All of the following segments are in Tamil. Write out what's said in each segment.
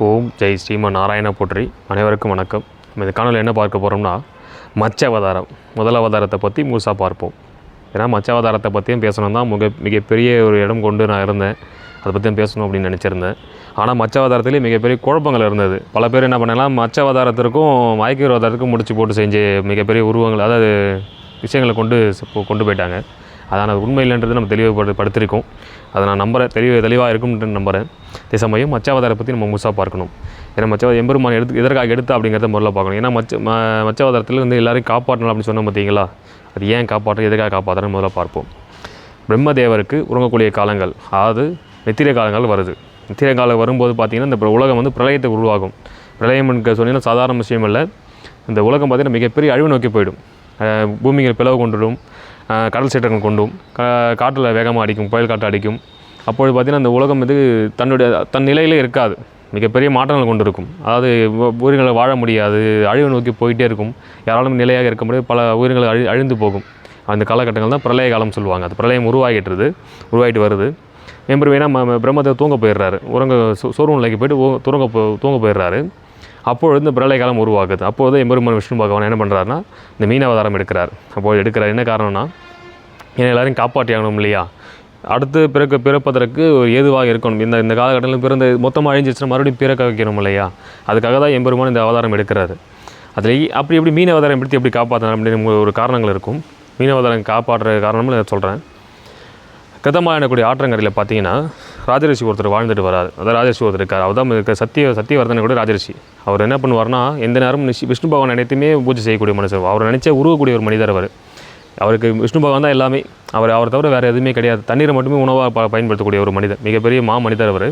ஓம். ஜெய் ஸ்ரீமன் நாராயண போற்றி. அனைவருக்கும் வணக்கம். நம்ம இந்த காணொலி என்ன பார்க்க போகிறோம்னா மச்ச அவதாரம் முதல் அவதாரத்தை பற்றி முழுசாக பார்ப்போம். ஏன்னா மச்ச அவதாரத்தை பற்றியும் பேசணும் தான் மிக மிகப்பெரிய ஒரு இடம் கொண்டு நான் இருந்தேன். அதை பற்றியும் பேசணும் அப்படின்னு நினச்சிருந்தேன். ஆனால் மச்ச அவதாரத்திலே மிகப்பெரிய குழப்பங்கள் இருந்தது. பல பேர் என்ன பண்ணலாம் மச்ச அவதாரத்திற்கும் மயக்க அவதாரத்துக்கும் முடிச்சு போட்டு செஞ்சு மிகப்பெரிய உருவங்கள் அதாவது விஷயங்களை கொண்டு கொண்டு போயிட்டாங்க. அதான் அது உண்மை இல்லைன்றது நம்ம தெளிவுபடு படுத்திருக்கோம். அதை நான் நம்புகிறேன் தெளிவு தெளிவாக இருக்கும்னு நம்புகிறேன் அதே சமயம் மச்சாவதாரை பற்றி நம்ம முழுசாக பார்க்கணும். ஏன்னா மச்சாவதம் எம்பெருமான் எடுத்து எதற்காக எடுத்து அப்படிங்கிறத முதல்ல பார்க்கணும். ஏன்னா மச்ச ம மச்சாவதாரத்தில் வந்து எல்லாரையும் காப்பாற்றணும் அப்படின்னு சொன்னோம் பார்த்தீங்களா? அது ஏன் காப்பாற்ற எதுக்காக காப்பாற்றுறன்னு முதல்ல பார்ப்போம். பிரம்மதேவருக்கு உறங்கக்கூடிய காலங்கள் அதாவது நித்திரை காலங்கள் வருது. நித்திரை காலம் வரும்போது பார்த்திங்கன்னா இந்த உலகம் வந்து பிரளயத்தை உருவாகும். பிரளயம் சொன்னீங்கன்னா சாதாரண விஷயம் இல்லை. இந்த உலகம் பார்த்தீங்கன்னா மிகப்பெரிய அழிவு நோக்கி போயிடும். அஹ் பூமிகள் பிளவு கொண்டுடும். கடல் சீற்றங்கள் கொண்டும் கா காற்றில் வேகமாக அடிக்கும் புயல் காற்று அடிக்கும். அப்பொழுது பார்த்திங்கன்னா அந்த உலகம் வந்து தன்னுடைய தன் நிலையிலே இருக்காது. மிகப்பெரிய மாற்றங்கள் கொண்டு இருக்கும். அதாவது உயிரினங்களை வாழ முடியாது அழிவு நோக்கி போயிட்டே இருக்கும். யாராலும் நிலையாக இருக்க முடியாது பல உயிரினங்கள் அழி அழிந்து போகும். அந்த காலகட்டங்கள் தான் பிரளய காலம் சொல்லுவாங்க. அது பிரளயம் உருவாகிட்டுருது உருவாகிட்டு வருது. மேம்பர் ம பிரம்மத்தை தூங்க போயிடுறாரு. உறங்க சோ- சோர்வு நிலைக்கு போயிட்டு தூங்க போ தூங்க போயிடுறாரு. அப்பொழுது இந்த பிரளய காலம் உருவாகுது. அப்போது எம்பெருமான் விஷ்ணு பகவான் என்ன பண்ணுறாருன்னா இந்த மீனவதாரம் எடுக்கிறார். அப்போது எடுக்கிறார். என்ன காரணம்னா ஏன்னா எல்லாரையும் காப்பாற்றியாகணும் இல்லையா? அடுத்து பிறக்க பிறப்பதற்கு ஒரு ஏதுவாக இருக்கணும். இந்த இந்த காலகட்டத்தில் பிறந்த மொத்தமாக அழிஞ்சிச்சுன்னா மறுபடியும் பிறக்க வைக்கணும் இல்லையா? அதுக்காக தான் எம்பெருமான் இந்த அவதாரம் எடுக்கிறாரு. அதில் அப்படி எப்படி மீன் அவதாரம் எடுத்து எப்படி காப்பாற்றணும் அப்படின்னு ஒரு காரணங்கள் இருக்கும். மீன் அவதாரம் காப்பாற்றுற காரணமும் நான் சொல்கிறேன் கிருதமாயனக்கூடிய ஆற்றங்கரையில் பார்த்தீங்கன்னா ராஜரிஷி ஒருத்தர் வாழ்ந்துட்டு வராரு. அதாவது ராஜரிஷி ஒருத்தர் இருக்கார். அவர் தான் இருக்க சத்திய சத்தியவர்தனை கூட ராஜரிஷி. அவர் என்ன பண்ணுவார்னா எந்த நேரமும் விஷ்ணு பகவான் அனைத்துமே பூஜை செய்யக்கூடிய மனுஷர். அவர் நினைச்சே உருவக்கூடிய ஒரு மனிதர் அவர். அவருக்கு விஷ்ணு பகவான் தான் எல்லாமே. அவர் அவர் தவிர வேறு எதுவுமே கிடையாது. தண்ணீரை மட்டுமே உணவாக ப பயன்படுத்தக்கூடிய ஒரு மனிதர். மிகப்பெரிய மா மனிதர் அவர்.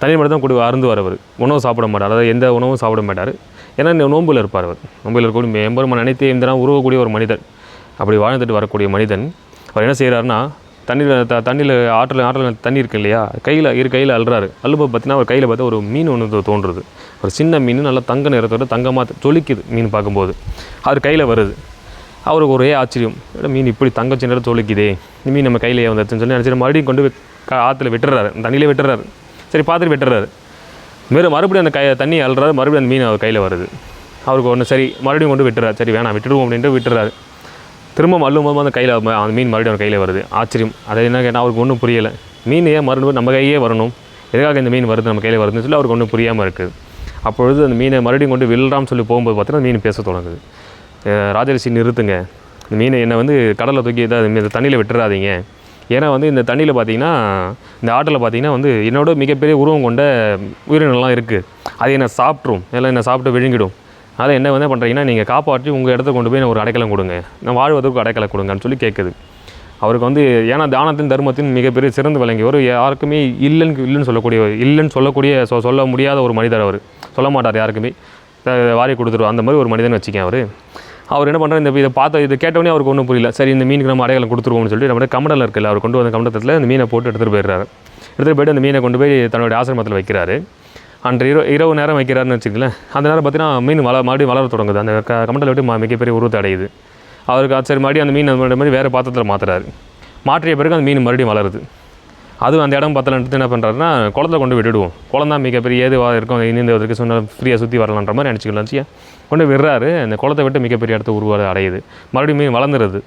தண்ணீர் மட்டும் தான் கொடு அருந்துவார் அவர். உணவு சாப்பிட மாட்டார். அதாவது எந்த உணவும் சாப்பிட மாட்டார். ஏன்னா நோம்பில் இருப்பார் அவர். நோம்பில் இருக்கக்கூடிய எம்பெருமான் அனைத்து இந்த உருவக்கூடிய ஒரு மனிதர். அப்படி வாழ்ந்துட்டு வரக்கூடிய மனிதன். அவர் என்ன செய்கிறாருன்னா தண்ணியில் த தண்ணியில் ஆற்றில் ஆற்றில் தண்ணி இருக்கு இல்லையா? கையில் இரு கையில் அழுறாரு அழுப பார்த்தீங்கன்னா அவர் கையில் பார்த்தா ஒரு மீன் ஒன்று தோன்றுறது ஒரு சின்ன மீன் நல்லா தங்க நிறத்தோட தங்கமாக ஜொலிக்குது மீன் பார்க்கும்போது. அவர் கையில் வருது. அவருக்கு ஒரே ஆச்சரியம். மீன் இப்படி தங்க சின்ன ஜொலிக்குதே. இந்த மீன் நம்ம கையிலேயே வந்துருச்சுன்னு சொல்லி நினச்சிட்டு மறுபடியும் கொண்டு ஆற்றுல விட்டுறாரு. தண்ணியிலே விட்டுறாரு. சரி பார்த்துட்டு விட்டுறாரு. மேலும் மறுபடியும் அந்த கை தண்ணி அழுறாரு மறுபடியும் அந்த மீன் அவர் கையில் வருது. அவருக்கு ஒன்று சரி மறுபடியும் கொண்டு விட்டுறாரு. சரி வேணாம் விட்டுடுவோம் அப்படின்ட்டு விட்டுறாரு. திரும்ப அள்ளும் போது அந்த கையில் அந்த மீன் மறுபடியும் அவர் கையில் வருது. ஆச்சரியம். அதை என்ன கேட்டால் அவருக்கு ஒன்றும் புரியலை. மீன் ஏன் மறுபடியும் நம்ம கையே வரணும்? எதுக்காக இந்த மீன் வருது நம்ம கையில் வருதுன்னு சொல்லி அவருக்கு ஒன்றும் புரியாமல் இருக்குது. அப்பொழுது அந்த மீனை மறுபடியும் கொண்டு வில்றான்னு சொல்லி போகும்போது பார்த்தீங்கன்னா மீன் பேச தொடங்குது. ராஜரிஷி நிறுத்துங்க. இந்த மீனை என்னை வந்து கடலில் தூக்கி தான் இந்த தண்ணியில் விட்டுறாதீங்க. ஏன்னா வந்து இந்த தண்ணியில் பார்த்தீங்கன்னா இந்த ஆற்றில் பார்த்தீங்கன்னா வந்து என்னோட மிகப்பெரிய உருவம் கொண்ட உயிரினம்லாம் இருக்குது அது என்னை சாப்பிட்ரும் எல்லாம் என்னை சாப்பிட்டு விழுங்கிடும். அதை என்ன வந்து பண்ணுறீங்கன்னா நீங்கள் காப்பாற்றி உங்கள் இடத்த கொண்டு போய் ஒரு அடைக்கலம் கொடுங்க. நான் வாழ்வதற்கு அடைக்கலம் கொடுங்கன்னு சொல்லி கேட்குது. அவருக்கு வந்து ஏன்னா தானத்தின் தர்மத்தின் மிகப்பெரிய சிறந்து விளங்கியவர் யாருக்குமே இல்லைன்னு இல்லைன்னு சொல்லக்கூடிய இல்லைன்னு சொல்லக்கூடிய சொ- சொல்ல முடியாத ஒரு மனிதர் அவர். சொல்ல மாட்டார் யாருக்குமே. வாரி கொடுத்துருவோம் அந்த மாதிரி ஒரு மனிதன் வச்சுக்கேன் அவர். அவர் என்ன பண்ணுறாரு இந்த இதை பார்த்த இதை கேட்டவொடனே அவருக்கு ஒன்றும் புரியல. சரி இந்த மீனுக்கு நம்ம அடையாளம் கொடுத்துருவோம்னு சொல்லிட்டு நம்ம கமடல் இருக்குல்ல அவர் கொண்டு வந்த கமடத்தில் இந்த மீனை போட்டு எடுத்துகிட்டு போயிடுறாரு. எடுத்துகிட்டு போயிட்டு அந்த மீனை கொண்டு போய் தன்னுடைய ஆசிரமத்தில் வைக்கிறாரு. அன்று இரவு இரவு நேரம் வைக்கிறாருன்னு வச்சுக்கங்களேன். அந்த நேரம் பார்த்தீங்கன்னா மீன் வள மறுபடியும் வளர தொடங்குது. அந்த க விட்டு மிகப்பெரிய உருவத்தை அடையுது. அவருக்கு அது சரி மறுபடியும் அந்த மீன் அந்த மாதிரி வேறு பாத்திரத்தில் மாற்றுறாரு மாற்றிய பிறகு அந்த மீன் மறுபடியும் வளருது. அதுவும் அந்த இடம் பத்தலன்ட்டு என்ன பண்ணுறாருன்னா குளத்தில் கொண்டு விட்டுடுவோம். குளம் தான் மிகப்பெரிய ஏதுவாக இருக்கும் நீந்துவதற்கு சொன்ன ஃப்ரீயாக சுற்றி வரலான்ற மாதிரி நினச்சிக்கலாம் கொண்டு விடுறாரு. அந்த குளத்தை விட்டு மிகப்பெரிய இடத்த உருவாக அடையுது. மறுபடியும் மீன் வளர்ந்துருது.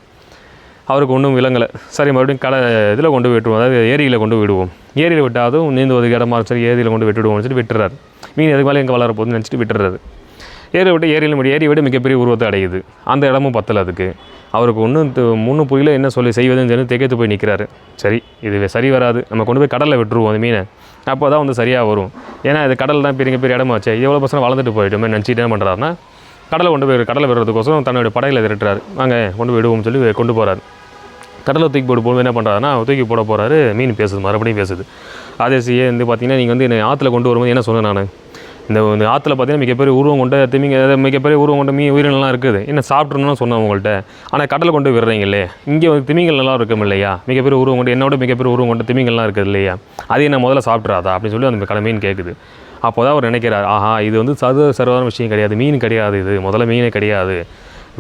அவருக்கு ஒன்றும் விளங்கலை சரி மறுபடியும் கடை இதில் கொண்டு விட்டுருவோம். அதாவது ஏரியில் கொண்டு விடுவோம். ஏரியில் விட்டாதும் நீந்துவதுக்கு இடமா சரி ஏரியில் கொண்டு விட்டுடுவோம்னு சொல்லி விட்டுறாரு. மீன் எதுக்கு மேலே எங்கே வளர போகுதுன்னு நினச்சிட்டு விட்டுறாரு. ஏரியை விட்டு ஏரியில் முடி ஏரியை விட மிகப்பெரிய உருவத்தை அடையுது. அந்த இடமும் பத்தல அதுக்கு. அவருக்கு ஒன்றும் முன்னும் புரியல என்ன சொல்லி செய்வதுன்னு சொல்லி திகைத்து போய் நிற்கிறாரு சரி இது சரி வராது. நம்ம கொண்டு போய் கடலில் விட்டுருவோம் அந்த மீனை. அப்போ தான் வந்து சரியாக வரும். ஏன்னா இது கடல் தான் பெரிய பெரிய இடமா வச்சு. எவ்வளோ பசங்க வளர்ந்துட்டு போயிட்டோமே நினச்சிட்டு என்ன பண்ணுறாருன்னா கடலை கொண்டு போய் கடலை விடுறதுக்கோசரம் தன்னுடைய படையில் திரட்டுறாரு. வாங்க கொண்டு போய் விடுவோம்னு சொல்லி கொண்டு போகிறாரு கடலை தூக்கி போட்டு போகும்போது என்ன பண்ணுறாருன்னா தூக்கி போட போகிறாரு மீன் பேசுது மறுபடியும் பேசுது. ஆதேசியே வந்து பார்த்தீங்கன்னா நீங்கள் வந்து என்னை ஆற்றுல கொண்டு வரும்போது என்ன சொன்னேன் நான்? இந்த இந்த ஆற்றுல பார்த்தீங்கன்னா மிகப்பெரிய உருவம் கொண்ட திமிங்க அதாவது மிகப்பெரிய உருவம் கொண்ட மீ உயிரினம்லாம் இருக்குது. என்ன சாப்பிட்றணும்னு சொன்னேன் உங்கள்கிட்ட ஆனால் கடலை கொண்டு விடுறீங்களே? இங்கே வந்து திமிங்கல்லாம் இருக்கும் இல்லையா? மிகப்பெரிய உருவம் கொண்டு என்னோட மிகப்பெரிய உருவம் கொண்ட திமிங்கல்லாம் இருக்குது இல்லையா? அதையும் நான் முதல்ல சாப்பிட்றாதா அப்படின்னு சொல்லி அந்த கடை மீன் கேட்குது அப்போ தான் அவர் நினைக்கிறார் ஆஹா இது வந்து சது சர்வான விஷயம் கிடையாது. மீன் கிடையாது இது. முதல்ல மீனே கிடையாது.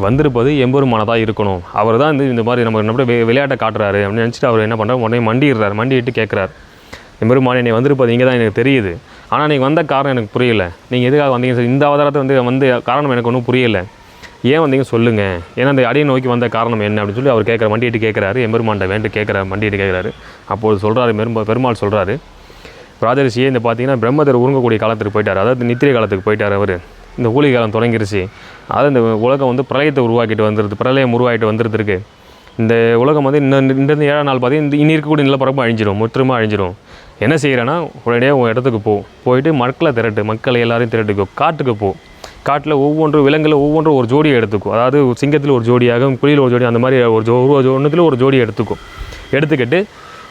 வந்திருப்பது எம்பெருமானதாக இருக்கணும். அவர் தான் இந்த இந்த மாதிரி நம்ம என்ன விளையாட்டை காட்டுறாரு அப்படின்னு நினச்சிட்டு அவர் என்ன பண்ணுறாரு உடனே மண்டிடுறாரு மண்டிட்டு கேட்குறாரு எம்பெருமான் என்னை வந்திருப்பது இங்கே தான் எனக்கு தெரியுது. ஆனால் நீங்கள் வந்த காரணம் எனக்கு புரியல. நீங்கள் எதுக்காக வந்தீங்க சார் இந்த அவதாரத்தை வந்து வந்து காரணம் எனக்கு ஒன்றும் புரியல. ஏன் வந்தீங்க சொல்லுங்கள் ஏன்னா அந்த அடியை நோக்கி வந்த காரணம் என்ன அப்படின்னு சொல்லி அவர் கேட்குற மண்டிட்டு கேட்குறாரு எம்பெருமான்ட்ட வேண்டு கேட்குறாரு மண்டிட்டு கேட்குறாரு அப்போது சொல்கிறாரு பெருமா பெருமாள் சொல்கிறாரு ராஜரிஷியே இந்த பார்த்தீங்கன்னா பிரம்மதர் உருங்கக்கூடிய காலத்துக்கு போயிட்டார். அதாவது நித்திரை காலத்துக்கு போயிட்டார் அவர். இந்த ஊழிகாலம் தொடங்கிருச்சு. அதாவது இந்த உலகம் வந்து பிரளயத்தை உருவாக்கிட்டு வந்துருது பிரளயம் உருவாகிட்டு வந்துருதுருக்கு இந்த உலகம் வந்து இன்னும் இந்த ஏழாம் நாள் பார்த்தீங்கன்னா இந்த இனி இருக்கக்கூடிய நிலப்பரப்பு அழிஞ்சிரும் முற்றிலுமா அழிஞ்சிரும். என்ன செய்கிறேன்னா உடனே உன் இடத்துக்கு போ. போயிட்டு மக்களை திரட்டு மக்களை எல்லாரையும் திரட்டுக்கோ. காட்டுக்கு போ. காட்டில் ஒவ்வொன்றும் விலங்கில் ஒவ்வொன்றும் ஒரு ஜோடியை எடுத்துக்கும் அதாவது சிங்கத்தில் ஒரு ஜோடியாகும் குழியில் ஒரு ஜோடி அந்த மாதிரி ஒரு ஜோ ஒரு ஒன்றுத்தில் ஒரு ஜோடி எடுத்துக்கும் எடுத்துக்கிட்டு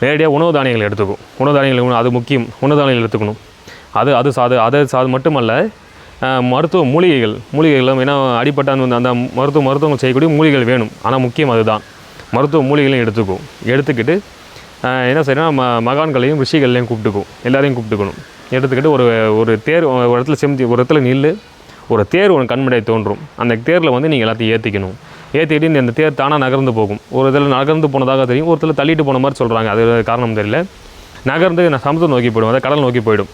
நேரடியாக உணவு தானியங்கள் எடுத்துக்கும் உணவு தானியங்கள் அது முக்கியம். உணவு தானியங்கள் எடுத்துக்கணும். அது அது சாது அது சாது மட்டுமல்ல மருத்துவ மூலிகைகள் மூலிகைகள் ஏன்னா அடிப்பட்ட வந்து அந்த மருத்துவ மருத்துவங்கள் செய்யக்கூடிய மூலிகைகள் வேணும். ஆனால் முக்கியம் அதுதான். மருத்துவ மூலிகளையும் எடுத்துக்கும் எடுத்துக்கிட்டு என்ன செய்யணும் ம மகான்களையும் ரிஷிகள்லையும் கூப்பிட்டுக்கும் எல்லாரையும் கூப்பிட்டுக்கணும். எடுத்துக்கிட்டு ஒரு ஒரு தேர் ஒரு இடத்துல செஞ்சு ஒரு இடத்துல நில்லு. ஒரு தேர் ஒன்று கண்முறை தோன்றும். அந்த தேரில் வந்து நீங்கள் எல்லாத்தையும் ஏற்றிக்கணும் ஏற்றிக்கிட்டு இந்த- தேர் தானாக நகர்ந்து போகும். ஒரு இதில் நகர்ந்து போனதாக தெரியும் ஒரு இதில் தள்ளிட்டு போன மாதிரி சொல்கிறாங்க அது காரணம் தெரியல. நகர்ந்து நான் சமுத்திரம் நோக்கி போயிடும். அதை கடல் நோக்கி போயிடும்.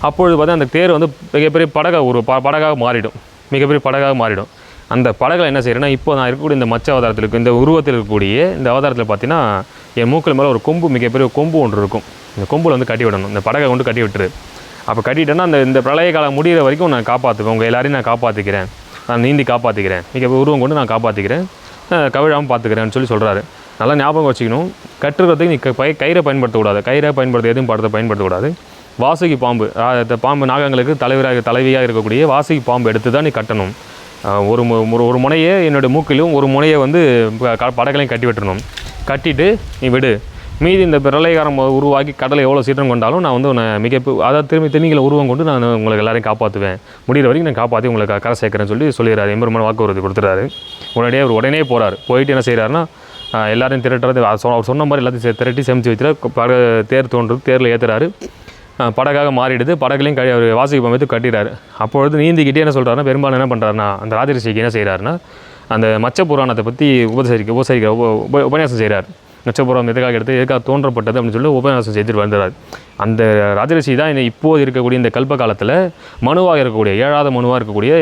அப்பொழுது பார்த்தா அந்த தேர் வந்து மிகப்பெரிய படகை ஒரு ப படகாக மாறிடும். மிகப்பெரிய படகாக மாறிடும். அந்த படகுல என்ன செய்கிறேன்னா இப்போ நான் இருக்கக்கூடிய இந்த மச்ச அவதாரத்தில் இருக்கும் இந்த உருவத்தில் இருக்கக்கூடிய இந்த அவதாரத்தில் பார்த்தீங்கன்னா என் மூக்கில் மேலே ஒரு கொம்பு மிகப்பெரிய கொம்பு ஒன்று இருக்கும். இந்த கொம்பில் வந்து கட்டி விடணும். இந்த படகை கொண்டு கட்டி விட்டுரு. அப்போ கட்டிட்டேன்னா அந்த இந்த பிரளய காலம் முடிகிற வரைக்கும் நான் காப்பாற்றுவேன் உங்கள் எல்லாரையும் நான் காப்பாற்றிக்கிறேன் நான் நீந்தி காப்பாற்றிக்கிறேன் மிகப்பெரிய உருவம் கொண்டு நான் காப்பாற்றிக்கிறேன் கவிழாமல் பார்த்துக்கிறேன்னு சொல்லி சொல்கிறாரு நல்லா ஞாபகம் வச்சுக்கணும். கட்டுறதுக்கு நீ க- கயிறை பயன்படுத்தக்கூடாது. கயிறை பயன்படுத்த எதுவும் படத்தை பயன்படுத்தக்கூடாது. வாசுகி பாம்பு. பாம்பு நாகங்களுக்கு தலைவராக தலைவியாக இருக்கக்கூடிய வாசுகி பாம்பு எடுத்து தான் நீ கட்டணும். ஒரு மு- ஒரு ஒரு முனையை என்னுடைய மூக்கிலும் ஒரு முனையை வந்து க- படகளையும் கட்டி விட்டுறணும். கட்டிட்டு நீ விடு. மீதி இந்த பிரளயகாரம் உருவாக்கி கடலை எவ்வளோ சீற்றம் கொண்டாலும் நான் வந்து உன்னை மிக அதாவது திரும்பி திரும்பிகளை உருவம் கொண்டு நான் உங்களுக்கு எல்லாரையும் காப்பாற்றுவேன் முடிகிற வரைக்கும் நான் காப்பாற்றி உங்களுக்கு கரை சேர்க்குறேன்னு சொல்லி சொல்லிடுறாரு. எம்பெருமான் வாக்குறுதி கொடுத்துறாரு உடனே அவர் உடனே போகிறார் போயிட்டு என்ன செய்கிறாருன்னா எல்லாரையும் திரட்டுறது அவர் சொன்ன- அவர் சொன்ன மாதிரி எல்லாத்தையும் திரட்டி சேமித்து வச்சுட்டு தேர் தோன்றது தேரில் ஏற்றுறாரு படகாக மாறிடுது. படகுலையும் கழி அவர் வாசிக்கு பம்பத்து கட்டிடுறாரு அப்பொழுது நீந்திக்கிட்டே என்ன சொல்கிறாருன்னா பெரும்பாலும் என்ன பண்ணுறாருன்னா அந்த ராஜரிஷிக்கு என்ன செய்கிறாருன்னா அந்த மச்ச புராணத்தை பற்றி உபசரிக்க உபசரிக்க உப உப உபன்யாசம் செய்கிறார் மச்சபுரம் எதுக்காக எடுத்து எதுக்காக தோன்றப்பட்டது அப்படின்னு சொல்லி உபன்யாசம் செய்துட்டு வந்துடுறார் அந்த ராஜரிஷி தான் இந்த இப்போது இருக்கக்கூடிய இந்த கல்ப காலத்தில் மனுவாக இருக்கக்கூடிய ஏழாவது மனுவாக இருக்கக்கூடிய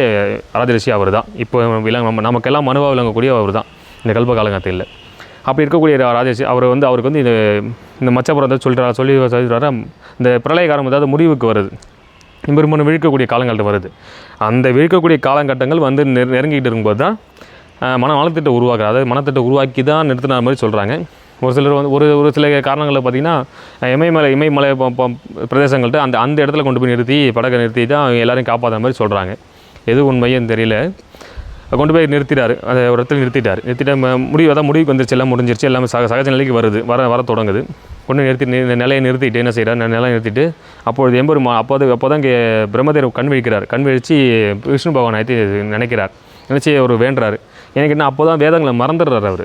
ராஜரிஷி அவர் தான் இப்போ விளங்க நம்ம நமக்கெல்லாம் மனுவாக விளங்கக்கூடிய அவர் தான் இந்த கல்ப காலகட்டத்தில். அப்படி இருக்கக்கூடிய ராஜேஷ் அவர் வந்து அவருக்கு வந்து இந்த இந்த வந்து சொல்கிறார் சொல்லி சொல்லிடுறாரு? இந்த பிரளயகாலம் அதாவது முடிவுக்கு வருது. பெரும்பாலும் விழிக்கக்கூடிய காலங்கள்ட்ட வருது. அந்த விழிக்கக்கூடிய காலகட்டங்கள் வந்து நெரு நெருங்கிட்டு இருக்கும்போது தான் மன மனத்திட்ட உருவாக்குறது அதாவது மனத்திட்ட உருவாக்கி தான் நிறுத்தின மாதிரி சொல்கிறாங்க ஒரு சிலர் வந்து ஒரு ஒரு சில காரணங்களில் பார்த்தீங்கன்னா இமயமலை இமயமலை பிரதேசங்கள்ட்ட அந்த அந்த இடத்துல கொண்டு போய் நிறுத்தி படகை நிறுத்தி தான் அவங்க காப்பாற்ற காப்பாற்றுற மாதிரி சொல்கிறாங்க எது உண்மையும் தெரியல. கொண்டு போய் நிறுத்திட்டாரு. அதை ஒரு இடத்துல நிறுத்திட்டார். நிறுத்திட்டு முடிவு அதான் முடிவுக்கு வந்துருச்சு. எல்லாம் முடிஞ்சிருச்சு. எல்லாமே சக சகஜ நிலைக்கு வருது. வர வர தொடங்குது. கொண்டு நிறுத்தி இந்த நிலையை நிறுத்திட்டு என்ன செய்கிறார் நிலையை நிறுத்திட்டு அப்பொழுது எம்பெருமா அப்போது அப்போ தான் இங்கே பிரம்மதேவர் கண் விழிக்கிறார். கண் விழிச்சு விஷ்ணு பகவான் ஆயிட்டு நினைக்கிறார். நினச்சி அவர் வேண்டுறாரு. எனக்கு என்ன அப்போ தான் வேதங்களை மறந்துடுறாரு அவர்.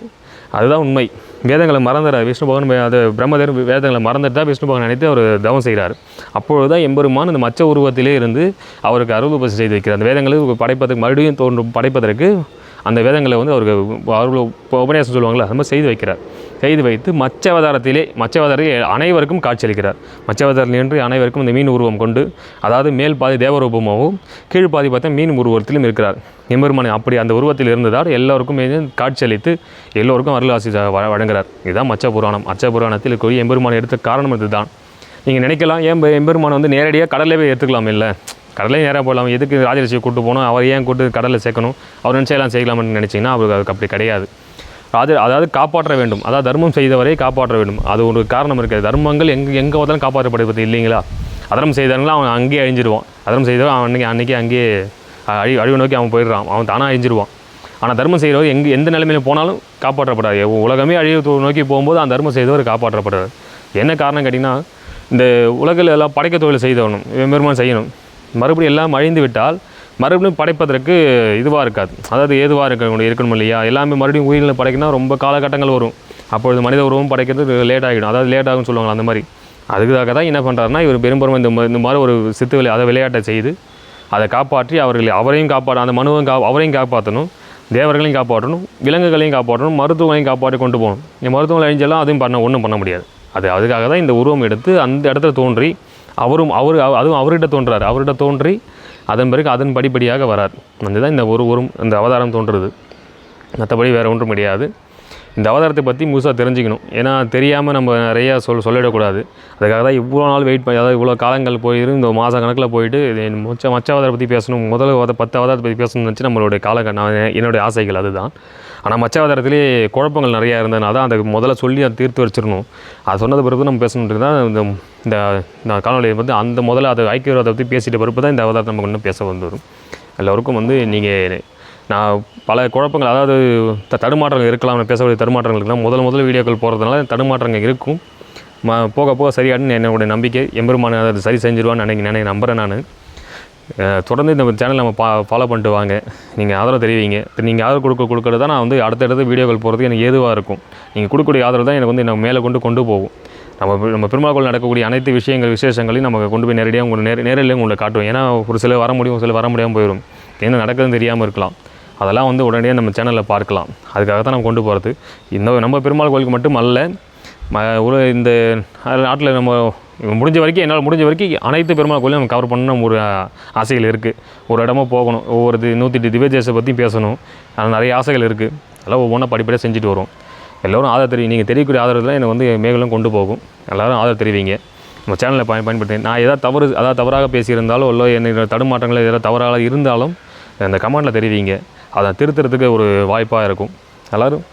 அதுதான் உண்மை. வேதங்களை மறந்துற விஷ்ணு பகவான் அது பிரம்மதேவர் வேதங்களை மறந்துட்டு தான் விஷ்ணு பகவான் நினைத்து அவர் தவம் செய்கிறார். அப்பொழுது தான் எம்பெருமான் இந்த மச்ச உருவத்திலே இருந்து அவருக்கு அருள்பசி செய்து வைக்கிறார். அந்த வேதங்களை படைப்பதற்கு மறுபடியும் தோன்றும் படைப்பதற்கு அந்த வேதங்களை வந்து அவருக்கு அருள் உப- உபன்யாசம் சொல்லுவாங்களா அது மாதிரி செய்து வைக்கிறார். செய்து வைத்து மச்சவதாரத்திலே மச்சவதாரத்தில் அனைவருக்கும் காட்சியளிக்கிறார். மச்சவதாரத்தில் நின்று அனைவருக்கும் இந்த மீன் உருவம் கொண்டு அதாவது மேல் பாதி தேவரூபமாகவும் கீழ் பாதி பார்த்தா மீன் உருவத்திலும் இருக்கிறார். எம்பெருமானை அப்படி அந்த உருவத்தில் இருந்ததால் எல்லோருக்கும் காட்சியளித்து எல்லோருக்கும் அருளாசி ச- வழங்குகிறார். இதுதான் மச்ச புராணம் மச்ச புராணத்தில் இருக்கக்கூடிய எம்பெருமானை எடுத்த காரணம் இதுதான். நீங்கள் நினைக்கலாம் ஏன் எம்பெருமானை வந்து நேரடியாக கடலே எடுத்துக்கலாம் இல்லை? கடலே நேராக போகலாம் எதுக்கு ராஜரிஷியை கூட்டு போகணும்? அவர் ஏன் கூட்டு கடலில் சேர்க்கணும்? அவர் நினச்செல்லாம் செய்யலாம்னு நினச்சிங்கன்னா அவருக்கு அதுக்கு அப்படி கிடையாது. அது அதாவது காப்பாற்ற வேண்டும். அதாவது தர்மம் செய்தவரை காப்பாற்ற வேண்டும். அது ஒரு காரணம் இருக்குது தர்மங்கள் எங்கே எங்கே பார்த்தாலும் காப்பாற்றப்படுவது இல்லைங்களா? அதர்மம் செய்தவங்களும் அவன் அங்கேயே அழிஞ்சிருவான். அதர்மம் செய்தவன் அவன் அன்றைக்கி அன்றைக்கி அங்கேயே அழி அழிவு நோக்கி அவன் போயிடுறான். அவன் தானாக அழிஞ்சிருவான். ஆனால் தர்மம் செய்கிறவர் எங்கே எந்த நிலைமையில போனாலும் காப்பாற்றப்படாது. உலகமே அழிவு நோக்கி போகும்போது அந்த தர்மம் செய்தவர் காப்பாற்றப்படுறாரு. என்ன காரணம் கேட்டிங்கன்னா இந்த உலகில் எல்லாம் படைக்க தொழில் செய்தவனும் பெருமான் செய்யணும். மறுபடியும் எல்லாம் அழிந்து விட்டால் மறுபடியும் படைப்பதற்கு இதுவாக இருக்காது. அதாவது ஏதுவாக இருக்க இருக்கணும் இல்லையா? எல்லாமே மறுபடியும் உயிரில் படைக்கணும் ரொம்ப காலகட்டங்கள் வரும். அப்பொழுது மனித உருவம் படைக்கிறது லேட் ஆகிடும். அதாவது லேட் ஆகும்னு சொல்லுவாங்க அந்த மாதிரி. அதுக்காக தான் என்ன பண்ணுறாருன்னா இவர் பெரும்பெரும் இந்த இந்த மாதிரி ஒரு சித்து விளை அதை விளையாட்டை செய்து அதை காப்பாற்றி அவர்களை அவரையும் காப்பாற்ற அந்த மனுவையும் கா அவரையும் காப்பாற்றணும் தேவர்களையும் காப்பாற்றணும் விலங்குகளையும் காப்பாற்றணும் மருத்துவங்களையும் காப்பாற்றி கொண்டு போகணும். இந்த மருத்துவங்கள் அழிஞ்செல்லாம் அதையும் பண்ண ஒன்றும் பண்ண முடியாது. அது அதுக்காக தான் இந்த உருவம் எடுத்து அந்த இடத்துல தோன்றி அவரும் அவர் அதுவும் அவர்கிட்ட தோன்றார். அவர்கிட்ட தோன்றி அதன் பிறகு அதன் படிப்படியாக வரார். அதுதான் இந்த ஒரு ஒரு இந்த அவதாரம் தோன்றுறது. மற்றபடி வேறு ஒன்றும் கிடையாது. இந்த அவதாரத்தை பற்றி முழுசாக தெரிஞ்சுக்கணும். ஏன்னா தெரியாமல் நம்ம நிறையா சொல் சொல்லிடக்கூடாது. அதுக்காக தான் இவ்வளோ நாள் வெயிட் பண்ணி அதாவது இவ்வளோ காலங்கள் போயிரு இந்த மாத கணக்கில் போயிட்டு இது மொச்ச மச்ச அவதாரம் பற்றி பேசணும் முதல் அவத பத்து அவதாரத்தை பற்றி பேசணும்னு நினச்சி நம்மளுடைய கால நான் என்னுடைய ஆசைகள் அதுதான். ஆனால் மச்ச அவதாரத்திலே குழப்பங்கள் நிறையா இருந்ததுனால தான் அதை முதல்ல சொல்லி அதை தீர்த்து வச்சிடணும். அது சொன்னது பிறகு நம்ம பேசணுன்றது தான் இந்த இந்த இந்த காணொலியை வந்து அந்த முதல்ல அதை ஐக்கியவாதத்தை பற்றி பேசிட்ட பிறப்பு தான் இந்த அவதாரத்தை நம்ம இன்னும் பேச வந்துடும். எல்லோருக்கும் வந்து நீங்கள் நான் பல குழப்பங்கள் அதாவது த தடுமாற்றங்கள் இருக்கலாம் நான் பேசக்கூடிய தடுமாற்றங்கள் இருக்கலாம். முதல் முதல் வீடியோக்கள் போகிறதுனால தடுமாற்றங்கள் இருக்கும். ம போக போக சரியானு என்னுடைய நம்பிக்கை. எம்பெருமான அதை சரி செஞ்சிருவான்னு நினைக்க நினை நம்புகிறேன் நான். தொடர்ந்து இந்த சேனல் நம்ம பா ஃபாலோ பண்ணிட்டு வாங்க. நீங்கள் ஆதரவு தெரிவிங்க. நீங்கள் ஆதரவு கொடுக்க கொடுக்கறது தான் நான் வந்து அடுத்தடுத்த வீடியோக்கள் போகிறதுக்கு எனக்கு ஏதுவாக இருக்கும். நீங்கள் கொடுக்கக்கூடிய ஆதரவு தான் எனக்கு வந்து நம்ம மேலே கொண்டு கொண்டு போகும். நம்ம நம்ம பெருமாள் நடக்கக்கூடிய அனைத்து விஷயங்கள் விசேஷங்களையும் நம்ம கொண்டு போய் நேரடியாக உங்களுக்கு நேர நேரில் உங்களை காட்டுவோம். ஏன்னா ஒரு சில வர முடியும் ஒரு சில வர முடியாமல் போயிடும் என்ன நடக்குதுன்னு தெரியாமல் இருக்கலாம். அதெல்லாம் வந்து உடனடியாக நம்ம சேனலில் பார்க்கலாம். அதுக்காக தான் நம்ம கொண்டு போகிறது இந்த நம்ம பெருமாள் கோயிலுக்கு மட்டும் அல்ல ம ஒரு இந்த நாட்டில் நம்ம முடிஞ்ச வரைக்கும் என்னால் முடிஞ்ச வரைக்கும் அனைத்து பெருமாள் கோயிலும் நம்ம கவர் பண்ணணும் ஒரு ஆசைகள் இருக்குது ஒரு இடமா போகணும் ஒவ்வொரு இது நூற்றி எட்டு திவ்ய பற்றியும் பேசணும். அதில் நிறைய ஆசைகள் இருக்குது அதெல்லாம் ஒவ்வொன்றா படிப்படியாக செஞ்சுட்டு வரும். எல்லோரும் ஆதரவு தெரியும் நீங்கள் தெரியக்கூடிய ஆதரவு தான் எனக்கு வந்து மேகலும் கொண்டு போகும். எல்லோரும் ஆதரவு தெரிவிங்க. நம்ம சேனலில் பயன் பயன்படுத்தி நான் எதாவது தவறு அதாவது தவறாக பேசியிருந்தாலும் இல்லை என்னோட தடுமாற்றங்கள் எதாவது தவறாக இருந்தாலும் அந்த கமெண்ட்டில் தெரிவிங்க. அதை திருத்துறதுக்கு ஒரு வாய்ப்பாக இருக்கும். எல்லோரும்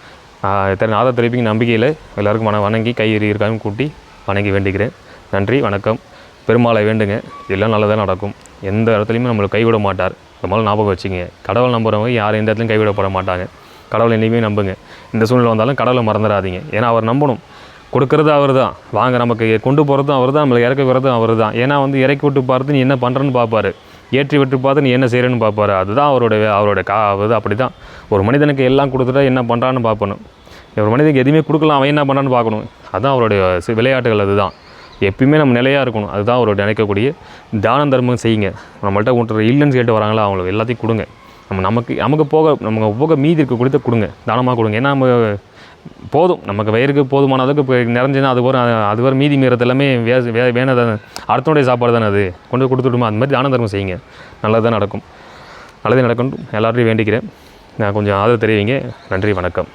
இத்தனை நாத திருப்பிங்க நம்பிக்கையில் எல்லாருக்கும் மன வணங்கி கை இருக்கான்னு கூட்டி வணங்கி வேண்டிக்கிறேன். நன்றி வணக்கம். பெருமாளை வேண்டுங்க. எல்லாம் நல்லதாக நடக்கும். எந்த இடத்துலையுமே நம்மளை கைவிட மாட்டார். ரொம்ப ஞாபகம் வச்சுங்க கடவுள் நம்புறவங்க யாரும் எந்த இடத்துலையும் கைவிடப்பட மாட்டாங்க. கடவுளை என்னையுமே நம்புங்க. இந்த சூழ்நிலை வந்தாலும் கடவுளை மறந்துடாதீங்க. ஏன்னா அவர் நம்பணும். கொடுக்கறது அவர் தான் வாங்க நமக்கு கொண்டு போகிறதும் அவர் தான் நம்மளை இறக்க விடுறதும் அவர் தான் ஏன்னா வந்து இறக்கி விட்டு பார்த்து நீ என்ன பண்ணுறன்னு பார்ப்பார். ஏற்றி விட்டு பார்த்து நீ என்ன செய்கிறேன்னு பார்ப்பாரு. அதுதான் அவருடைய அவரோட அவருடைய கா அது அப்படி தான் ஒரு மனிதனுக்கு எல்லாம் கொடுத்துட்டா என்ன பண்ணுறான்னு பார்க்கணும் ஒரு மனிதனுக்கு எதுவுமே கொடுக்கலாம் அவன் என்ன பண்ணுறான்னு பார்க்கணும். அதுதான் அவருடைய விளையாட்டுகள் அதுதான். எப்பயுமே நம்ம நிலையாக இருக்கணும். அதுதான் அவருடைய நினைக்கக்கூடிய தானம் தர்மம் செய்யுங்க. நம்மள்ட்ட ஒன்று இல்லைன்னு கேட்டு வராங்களா அவங்களுக்கு எல்லாத்தையும் கொடுங்க. நம்ம நமக்கு நமக்கு போக நமக்கு போக மீதி இருக்க கொடுத்து கொடுங்க. தானமாக கொடுங்க. ஏன்னா நம்ம போதும். நமக்கு வயிறுக்கு போதுமான அளவுக்கு இப்போ நிறைஞ்சுன்னா அது வரும் அது வரும் மீதி மீறது எல்லாமே வே வே வேணாம் தானே அடுத்தனுடைய சாப்பாடு தானே அது? கொண்டு போய் கொடுத்துட்டுமா அந்த மாதிரி தான தர்மம் செய்யுங்க. நல்லது தான் நடக்கும். நல்லதே நடக்கும் எல்லாரையும் வேண்டிக்கிறேன். நான் கொஞ்சம் ஆதரவு தெரிவிங்க. நன்றி வணக்கம்.